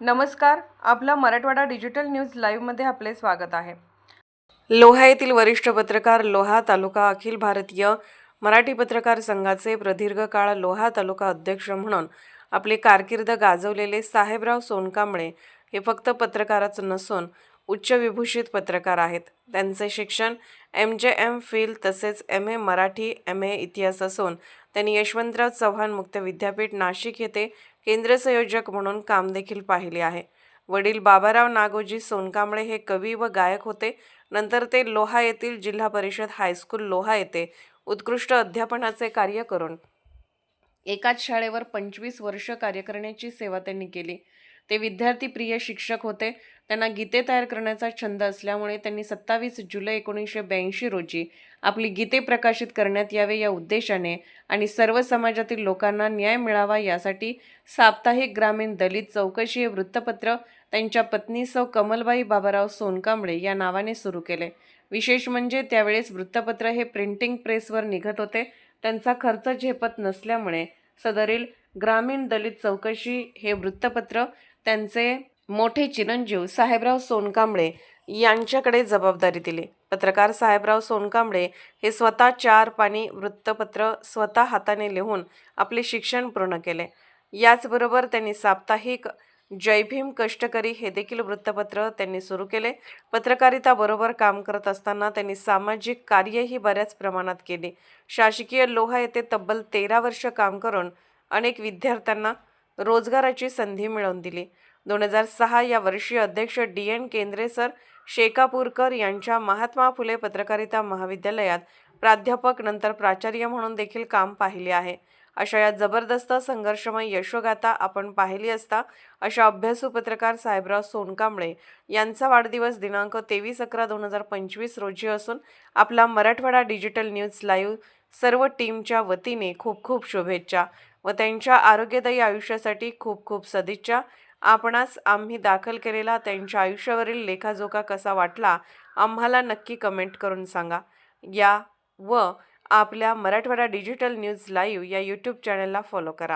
नमस्कार आपला Marathwada digital news लाईव्हमध्ये आपले स्वागत आहे. लोहा येथील वरिष्ठ पत्रकार लोहा तालुका अखिल भारतीय मराठी पत्रकार संघाचे प्रदीर्घ काळ लोहा तालुका अध्यक्ष म्हणून आपली कारकीर्द गाजवलेले साहेबराव सोनकांबळे हे फक्त पत्रकारच नसून उच्च विभूषित पत्रकार आहेत. त्यांचे शिक्षण एम जे एम फिल तसेच M A Marathi M A इतिहास असून त्यांनी यशवंतराव चव्हाण मुक्त विद्यापीठ नाशिक येथे केंद्र संयोजक म्हणून काम देखील पाहिले आहे. वडील बाबाराव नागोजी सोनकांबळे हे कवी व गायक होते. नंतर ते लोहा येथील जिल्हा परिषद हायस्कूल लोहा येथे उत्कृष्ट अध्यापनाचे कार्य करून एकाच शाळेवर पंचवीस वर्ष कार्य करण्याची सेवा त्यांनी केली. ते विद्यार्थी प्रिय शिक्षक होते. त्यांना गीते तयार करण्याचा छंद असल्यामुळे त्यांनी सत्तावीस जुलै एकोणीसशे ब्याऐंशी रोजी आपली गीते प्रकाशित करण्यात यावे या उद्देशाने आणि सर्व समाजातील लोकांना न्याय मिळावा यासाठी साप्ताहिक ग्रामीण दलित चौकशी हे वृत्तपत्र त्यांच्या पत्नी सौ कमलबाई बाबाराव सोनकांबळे या नावाने सुरू केले. विशेष म्हणजे त्यावेळेस वृत्तपत्र हे प्रिंटिंग प्रेसवर निघत होते. त्यांचा खर्च झेपत नसल्यामुळे सदरील ग्रामीण दलित चौकशी हे वृत्तपत्र त्यांचे मोठे चिरंजीव साहेबराव सोनकांबळे यांच्याकडे जबाबदारी दिली. पत्रकार साहेबराव सोनकांबळे हे स्वतः चार पानी वृत्तपत्र स्वतः हाताने लिहून आपले शिक्षण पूर्ण केले. याचबरोबर त्यांनी साप्ताहिक जय भीम कष्टकरी हे देखील वृत्तपत्र त्यांनी सुरू केले. पत्रकारिताबरोबर काम करत असताना त्यांनी सामाजिक कार्यही बऱ्याच प्रमाणात केली. शासकीय लोहा येथे तब्बल तेरा वर्ष काम करून अनेक विद्यार्थ्यांना रोजगाराची संधी मिळवून दिली. दोन हजार सहा या वर्षी अध्यक्ष D N Kendre sir Shekapurkar यांच्या महात्मा फुले पत्रकारिता महाविद्यालयात प्राध्यापक नंतर प्राचार्य म्हणून देखील काम पाहिले आहे. अशा या जबरदस्त संघर्षमय यशोगाथा आपण पाहिली असता अशा अभ्यासू पत्रकार साहेबराव सोनकांबळे यांचा वाढदिवस दिनांक तेवीस अकरा दोन हजार पंचवीस रोजी असून आपला मराठवाडा डिजिटल न्यूज लाईव्ह सर्व टीमच्या वतीने खूप खूप शुभेच्छा व त्यांच्या आरोग्यदायी आयुष्यासाठी खूप खूप सदिच्छा. आपणास आम्ही दाखल केलेला त्यांच्या आयुष्यावरील लेखाजोखा कसा वाटला आम्हाला नक्की कमेंट करून सांगा. या व आपल्या मराठवाडा डिजिटल न्यूज लाईव्ह या यूट्यूब चॅनलला फॉलो करा.